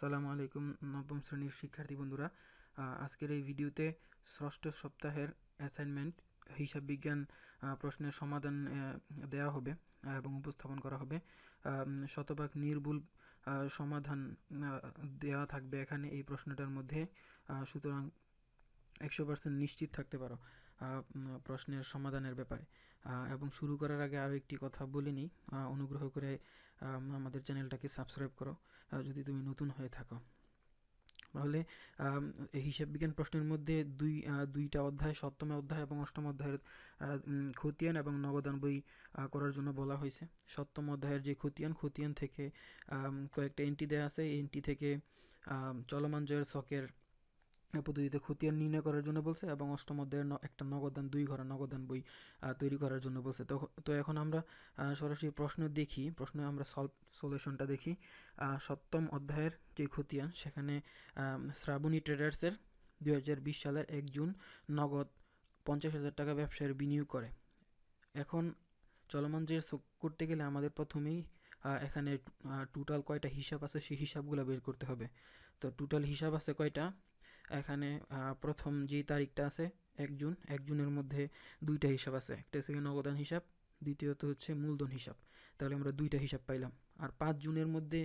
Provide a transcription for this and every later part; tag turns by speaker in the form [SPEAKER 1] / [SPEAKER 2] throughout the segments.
[SPEAKER 1] আসসালামু আলাইকুম নবম শ্রেণির শিক্ষার্থী বন্ধুরা। আজকের এই ভিডিওতে ষষ্ঠ সপ্তাহের অ্যাসাইনমেন্ট হিসাব বিজ্ঞান প্রশ্নের সমাধান দেওয়া হবে এবং উপস্থাপন করা হবে। শতভাগ নির্ভুল সমাধান দেওয়া থাকবে এখানে এই প্রশ্নটার মধ্যে। সুতরাং একশো পার্সেন্ট নিশ্চিত থাকতে পারো প্রশ্নের সমাধানের ব্যাপারে। এবং শুরু করার আগে আরও একটি কথা বলে নিই। অনুগ্রহ করে আমাদের চ্যানেলটাকে সাবস্ক্রাইব করো যদি তুমি নতুন হয়ে থাকো। তাহলে হিসাব বিজ্ঞান প্রশ্নের মধ্যে দুই দুইটা অধ্যায়, সপ্তম অধ্যায় এবং অষ্টম অধ্যায়ের খতিয়ান এবং নগদান বই করার জন্য বলা হয়েছে। সপ্তম অধ্যায়ের যে খতিয়ান খতিয়ান থেকে কয়েকটা এন্ট্রি দেওয়া আছে। এন্ট্রি থেকে চলমান জয়ের ছকের পদ্ধতিতে খতিয়ান নির্ণয় করার জন্য বলছে এবং অষ্টম অধ্যায়ের একটা নগদান দুই ঘর নগদান বই তৈরি করার জন্য বলছে। তো তো এখন আমরা সরাসরি প্রশ্ন দেখি। প্রশ্নে আমরা সলভ সলিউশনটা দেখি। সপ্তম অধ্যায়ের যে খতিয়ান, সেখানে শ্রাবণী ট্রেডার্সের দুই হাজার বিশ সালের এক জুন নগদ পঞ্চাশ হাজার টাকা ব্যবসায়ের বিনিয়োগ করে। এখন চলমান যে করতে গেলে আমাদের প্রথমেই এখানে টোটাল কয়টা হিসাব আছে সেই হিসাবগুলো বের করতে হবে। তো টোটাল হিসাব আছে কয়টা? এখানে প্রথম যে তারিখটা আছে, এক জুন, এক জুনের মধ্যে দুইটা হিসাব আছে। একটা হচ্ছে নগদান হিসাব, দ্বিতীয়ত হচ্ছে মূলধন হিসাব। তাহলে আমরা দুইটা হিসাব পাইলাম। আর পাঁচ জুনের মধ্যে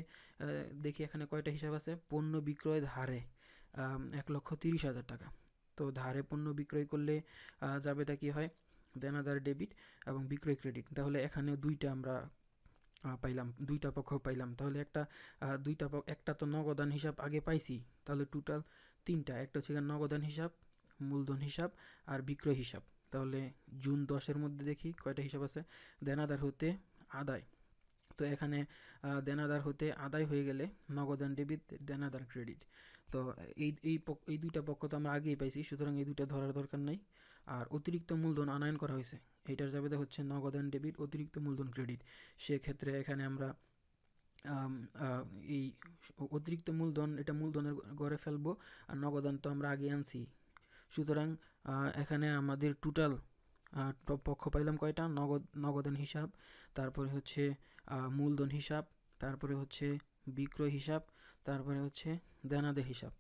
[SPEAKER 1] দেখি এখানে কয়টা হিসাব আছে? পণ্য বিক্রয় ধারে এক লক্ষ তিরিশ হাজার টাকা। তো ধারে পণ্য বিক্রয় করলে যাবে তা কি হয়? দেনাদার ডেবিট এবং বিক্রয় ক্রেডিট। তাহলে এখানে দুইটা আমরা পাইলাম, দুইটা পক্ষ পাইলাম। তাহলে একটা দুইটা একটা তো নগদান হিসাব আগে পাইছি। তাহলে টোটাল তিনটা, একটা হচ্ছে নগদান হিসাব, মূলধন হিসাব আর বিক্রয় হিসাব। তাহলে জুন দশের মধ্যে দেখি কয়টা হিসাব আছে? দেনাদার হতে আদায়। তো এখানে দেনাদার হতে আদায় হয়ে গেলে নগদান ডেবিট দেনাদার ক্রেডিট। তো এই এই এই দুইটা পক্ষ তো আমরা আগেই পাইছি, সুতরাং এই দুইটা ধরার দরকার নাই। আর অতিরিক্ত মূলধন আনয়ন করা হয়েছে, এইটার জাবেদা হচ্ছে নগদান ডেবিট, অতিরিক্ত মূলধন ক্রেডিট। সেক্ষেত্রে এখানে আমরা এই অতিরিক্ত মূলধন, এটা মূলধনের গড়ে ফেলব আর নগদান তো আমরা আগে আনছি। সুতরাং এখানে আমাদের টোটাল পক্ষ পাইলাম কয়টা? নগদ, নগদান হিসাব, তারপরে হচ্ছে মূলধন হিসাব, তারপরে হচ্ছে বিক্রয় হিসাব, তারপরে হচ্ছে দেনাদের হিসাব।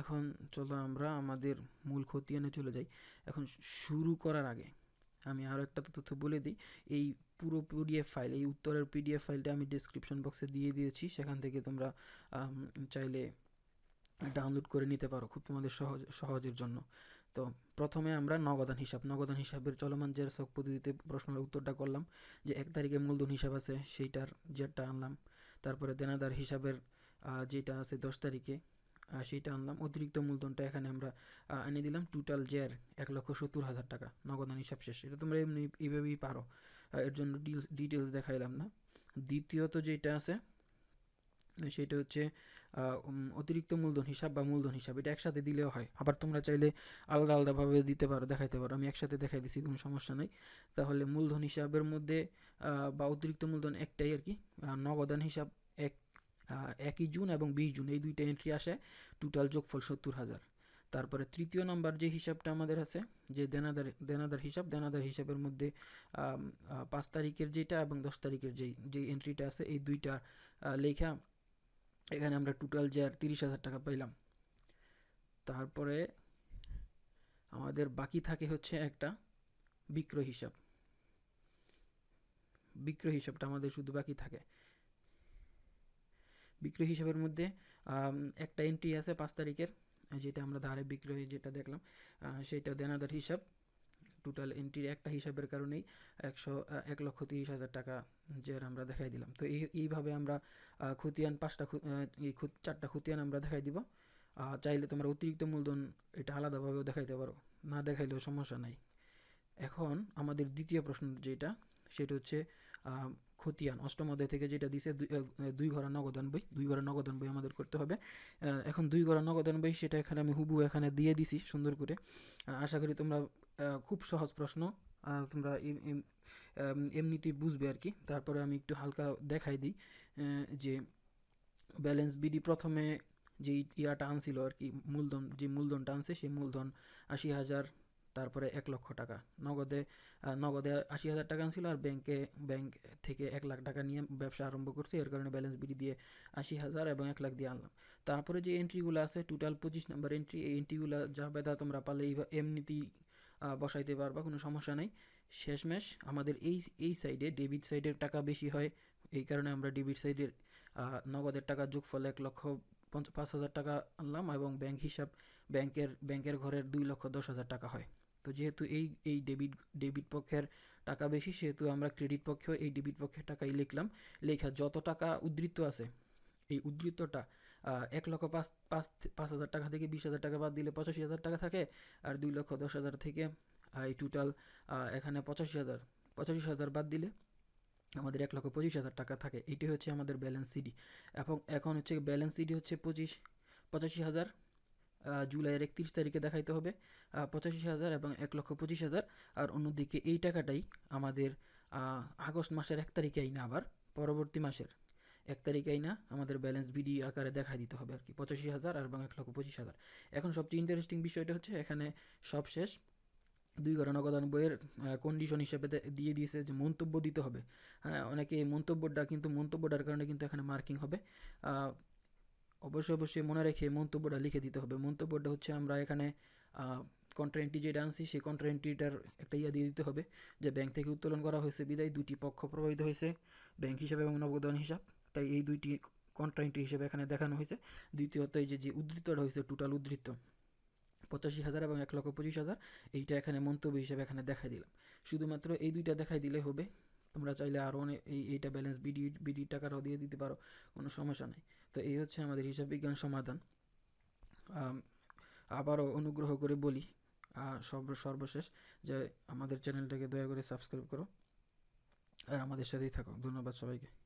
[SPEAKER 1] এখন চলো আমরা আমাদের মূল খতিয়ানে চলে যাই। এখন শুরু করার আগে আমি আরও একটা তথ্য বলে দিই। এই পুরো পিডিএফ ফাইল এই উত্তরের পিডিএফ ফাইলটা আমি ডিসক্রিপশন বক্সে দিয়ে দিয়েছি। সেখান থেকে তোমরা চাইলে ডাউনলোড করে নিতে পারো খুব তোমাদের সহজ, সহজের জন্য। তো প্রথমে আমরা নগদান হিসাব, নগদান হিসাবের চলমান জের শখ পদ্ধতিতে প্রশ্নের উত্তরটা করলাম যে এক তারিখে মূলধন হিসাব আছে, সেইটার জেরটা আনলাম। তারপরে দেনাদার হিসাবের যেটা আছে দশ তারিখে সেইটা আনলাম। অতিরিক্ত মূলধনটা এখানে আমরা এনে দিলাম। টোটাল জের এক লক্ষ সত্তর হাজার টাকা। নগদান হিসাব শেষ। এটা তোমরা এমনি এইভাবেই পারো। এর জন্য ডিটেলস দেখাইলাম না। দ্বিতীয়ত যেটা আছে, সেটা হচ্ছে অতিরিক্ত মূলধন হিসাব বা মূলধন হিসাব। এটা একসাথে দিলেও হয়। আবার তোমরা চাইলে আলাদা আলাদাভাবে দিতে পারো, দেখাইতে পারো। আমি একসাথে দেখাই দিছি, কোনো সমস্যা নাই। তাহলে মূলধন হিসাবের মধ্যে বা অতিরিক্ত মূলধন একটাই আর কি। নগদান হিসাব এক একই জুন এবং বিশ জুন, এই দুইটা এন্ট্রি আসে টোটাল যোগফল সত্তর হাজার। তারপরে তৃতীয় নাম্বার যে হিসাবটা আমাদের আছে, যে দেনাদার দেনাদার হিসাব, দেনাদার হিসাবের মধ্যে পাঁচ তারিখের যেটা এবং দশ তারিখের যেই যে এন্ট্রিটা আছে, এই দুইটা লেখা এখানে আমরা টোটাল যে আর তিরিশ হাজার টাকা পাইলাম। তারপরে আমাদের বাকি থাকে হচ্ছে একটা বিক্রয় হিসাব। বিক্রয় হিসাবটা আমাদের শুধু বাকি থাকে। বিক্রয় হিসাবের মধ্যে একটা এন্ট্রি আছে পাঁচ তারিখের, যেটা আমরা ধারে বিক্রয় যেটা দেখলাম সেটা দেনাদার হিসাব। টোটাল এন্ট্রির একটা হিসাবের কারণেই একশো এক লক্ষ তিরিশ হাজার টাকা যে আমরা দেখাই দিলাম। তো এই, এইভাবে আমরা খতিয়ান, পাঁচটা এই চারটা খতিয়ান আমরা দেখাই দিব। চাইলে তোমরা অতিরিক্ত মূলধন এটা আলাদাভাবেও দেখাইতে পারো। না দেখাইলেও সমস্যা নাই। এখন আমাদের দ্বিতীয় প্রশ্ন যেটা, সেটা হচ্ছে খতিয়ান, অষ্টম অধ্যায় থেকে যেটা দিছে, দুই ঘরা নগদান বই দুই ঘরা নগদান বই আমাদের করতে হবে। এখন দুই ঘরা নগদান বই সেটা এখানে আমি হুবু এখানে দিয়ে দিছি সুন্দর করে। আশা করি তোমরা খুব সহজ প্রশ্ন তোমরা এমনিতেই বুঝবে আর কি। তারপরে আমি একটু হালকা দেখাই দিই যে ব্যালেন্স বিডি প্রথমে যেই ইয়াটা আনছিল আর কি, মূলধন, যে মূলধনটা আনছে, সেই মূলধন আশি হাজার তারপরে এক লক্ষ টাকা। নগদে নগদে আশি হাজার টাকা ছিল আর ব্যাংকে ব্যাংক থেকে এক লাখ টাকা নিয়ে ব্যবসা আরম্ভ করছি। এর কারণে ব্যালেন্স বিডি দিয়ে আশি হাজার এবং এক লাখ দিয়ে আনলাম। তারপরে যে এন্ট্রিগুলো আছে টোটাল পঁচিশ নাম্বার এন্ট্রি এই এন্ট্রিগুলো যা বেদা তোমরা পারলে এইভা- এমনিতেই বসাইতে পারবা, কোনো সমস্যা নেই। শেষমেশ আমাদের এই এই সাইডে ডেবিট সাইডের টাকা বেশি হয়। এই কারণে আমরা ডেবিট সাইডের নগদের টাকা যোগফল এক লক্ষ পাঁচ হাজার টাকা আনলাম এবং ব্যাংক হিসাব ব্যাংকের ব্যাংকের ঘরের দুই লক্ষ দশ হাজার টাকা হয়। তো যেহেতু এই এই ডেবিট ডেবিট পক্ষের টাকা বেশি, সেহেতু আমরা ক্রেডিট পক্ষেও এই ডেবিট পক্ষের টাকাই লিখলাম। লেখা যত টাকা উদ্ধৃত আছে, এই উদ্ধৃতটা এক লক্ষ পাঁচ পাঁচ পাঁচ হাজার টাকা থেকে বিশ হাজার টাকা বাদ দিলে পঁচাশি হাজার টাকা থাকে, আর দুই লক্ষ দশ হাজার থেকে এই টোটাল এখানে পঁচাশি হাজার পঁচাশি হাজার বাদ দিলে আমাদের এক লক্ষ পঁচিশ হাজার টাকা থাকে। এটি হচ্ছে আমাদের ব্যালেন্স সিডি এবং এখন হচ্ছে ব্যালেন্স সিডি হচ্ছে পঁচিশ, পঁচাশি হাজার জুলাইয়ের একত্রিশ তারিখে দেখাইতে হবে পঁচাশি হাজার এবং এক লক্ষ পঁচিশ হাজার। আর অন্যদিকে এই টাকাটাই আমাদের আগস্ট মাসের এক তারিখে আইনা আবার, পরবর্তী মাসের এক তারিখে আইনা আমাদের ব্যালেন্স বিডি আকারে দেখা দিতে হবে আর কি পঁচাশি হাজার আর এবং এক লক্ষ পঁচিশ হাজার। এখন সবচেয়ে ইন্টারেস্টিং বিষয়টা হচ্ছে এখানে সব শেষ। দুই ঘর নগদান বইয়ের কন্ডিশন হিসেবে দিয়ে দিয়েছে যে মন্তব্য দিতে হবে। হ্যাঁ অনেকে মন্তব্যটা কিন্তু, মন্তব্যটার কারণে কিন্তু এখানে মার্কিং হবে। অবশ্যই অবশ্যই মনে রেখে মন্তব্যটা লিখে দিতে হবে। মন্তব্যটা হচ্ছে আমরা এখানে কন্ট্রান্টি যে আনছি সেই কন্ট্রান্টিটার একটা ইয়া দিয়ে দিতে হবে যে ব্যাংক থেকে উত্তোলন করা হয়েছে, বিদায়। দুটি পক্ষ প্রভাবিত হয়েছে, ব্যাংক হিসাবে এবং নগদান হিসাব। তাই এই দুইটি কন্ট্রান্টি হিসেবে এখানে দেখানো হয়েছে। দ্বিতীয়ত এই যে যে উদ্ধৃতটা হয়েছে টোটাল উদ্ধৃত, পঁচাশি হাজার এবং এক লক্ষ পঁচিশ হাজার, এইটা এখানে মন্তব্য হিসেবে এখানে দেখাই দিলাম। শুধুমাত্র এই দুইটা দেখাই দিলে হবে। তোমরা চাইলে আরও অনেক এই, এইটা ব্যালেন্স বিডি বিডি টাকাটাও দিয়ে দিতে পারো, কোনো সমস্যা নেই। তো এই হচ্ছে আমাদের হিসাব বিজ্ঞান সমাধান। আবারও অনুগ্রহ করে বলি আর সর্ব, সর্বশেষ যে আমাদের চ্যানেলটাকে দয়া করে সাবস্ক্রাইব করো। আর আমাদের সাথেই থাকো। ধন্যবাদ সবাইকে।